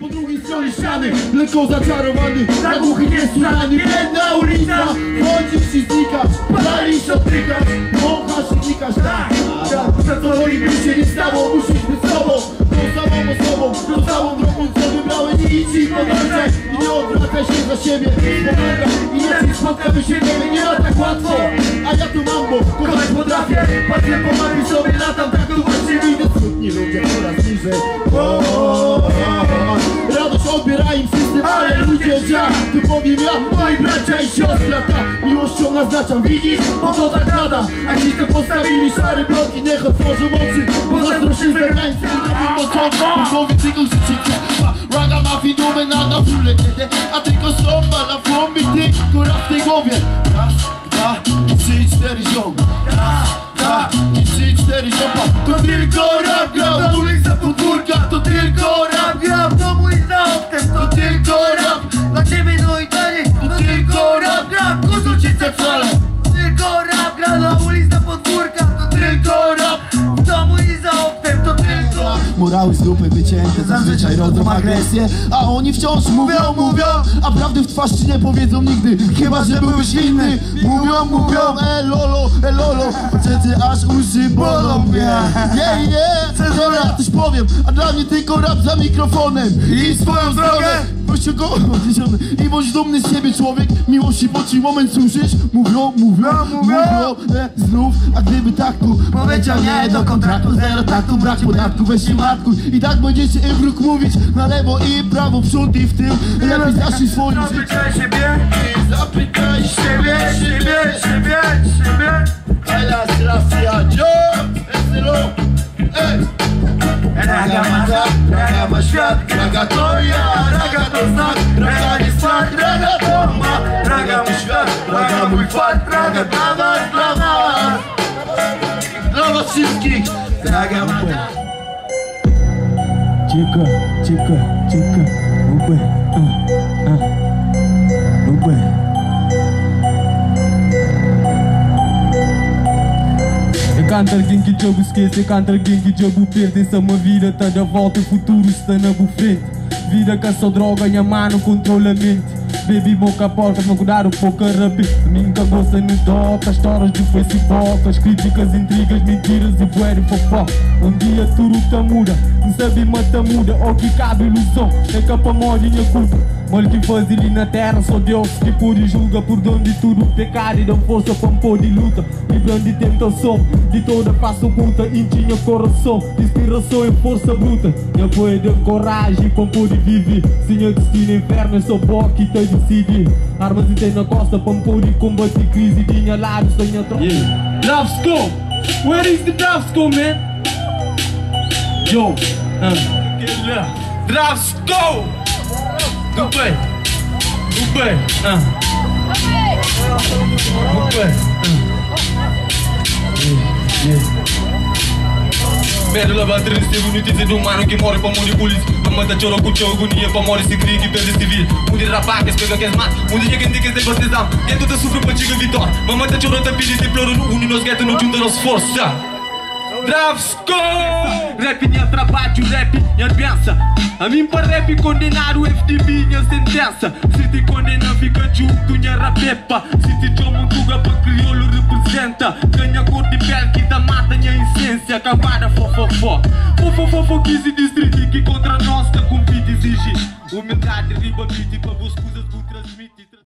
Po drugiej stronie ściany, lekko zaczarowany Na głuchy niesłychany, biedna ulica Chodzisz i znikasz, palisz, oddychasz Wąchasz i znikasz, tak, tak. Za co by się nie stało, musisz być sobą Tą samą osobą, tą samą drogą co wybrałeś Idź i podążaj i nie odwracaj się za siebie. Pomagaj, inaczej spotkamy się nie, nie ma tak łatwo. A ja tu mam, bo kochać potrafię. Patrzę, pomagaj sobie, latam, tak tu właśnie widzę Smutni ludzie coraz niżej ale ludzie działa Tu powiem ja, moi bracia i siostra Ta miłością naznaczam, widzisz? Bo to tak A ci to postawili szary bloki Niech otworzą oczy, bo zazdroszczy zagrańcy I nowym początku, w głowie tego życia Raga mafii dumę na na fule kiedy A tylko somba na flombi Tylko raz w tej głowie? Raz, dwa, trzy, cztery ziom. Raz, dwa, trzy, cztery ziopa To tylko Wcale Tylko rap gra na ulicy na podwórka To Tylko rap. W domu i za oknem To tylko Morały z dupy wycięte zazwyczaj rodzą agresję. A oni wciąż mówią, mówią A prawdy w twarz ci nie powiedzą nigdy. Chyba, że byłeś inny Mówią, mówią, e lolo, e lolo Poczęty aż uszy bolą mnie Yeah, yeah, dobra, coś powiem. A dla mnie tylko rap za mikrofonem I swoją drogę Gościu go I bądź dumny z siebie człowiek Miłości po ci moment słyszysz Mówią, mówią, mówią e, Znów, a gdyby tak tu Powiedział nie do kontraktu Zero taktu, brak podatku Weź się matkuj I tak będziecie im wróg mówić Na lewo i prawo, w przód i w tył. Lepiej zacznij swoim Zapytaj siebie. Zapytaj Siebie, siebie, siebie, siebie Teraz raz Рога мазак, рога мошвят, рога тоя, рога тознак, рога лисват, рога тома, рога мушвят, рога мульфат, рога трава, трава. Здраво всички! Рога мазак. Чека, чека, чека, убе, а, а, убе. Alguém que jogo esquece, alguém que jogo perde Essa uma vida tá da volta, o futuro está na boa frente Vida que só droga, minha mano controla a mente. Baby boca porca, mas cuidado pouca rapi Minha cabeça não toca, histórias do Facebook As críticas, intrigas, mentiras e bué fofoca. Um dia tudo tá muda, não sabe mata muda. Ou que cabe ilusão, é capa modinha culpa Mal que faz ali na terra, só Deus que pode julga Por onde tudo pecado e dá força pôr de luta Livrando de tentação, de toda faço conta E tinha coração, inspiração e força bruta E apoio de coragem pôr de viver Senhor destino inferno, é só boa que tá decide Armas e tem na costa pôr de combate crise Tinha lábios, tenha troca yeah. Draft school! Where is the draft school, man? Yo, uh. Draft school! Upa! Upa! Ah! Upa! Merula va trâns de unitițe de umanul Că moare pe mori culis Vă morrer tăcioră cu ce agonie Pe mori se grie că pierde civil Unde era pacă, spegă că mat Unde e gândi că se băstezam Gândul de suflu pe cigă viitor Vă mă tăcioră tăpiri de no uni nos gata nu ciundă nos força. Dravsko! Rap minha trabalho, rap minha doença A mim para rap condenar o FDB minha sentença. Se te condena fica junto minha rapepa. Se te chama um tuga pra crioulo representa. Ganha cor de pele que dá mata minha essência. Acabada fofofó. Fofofofo quis distrito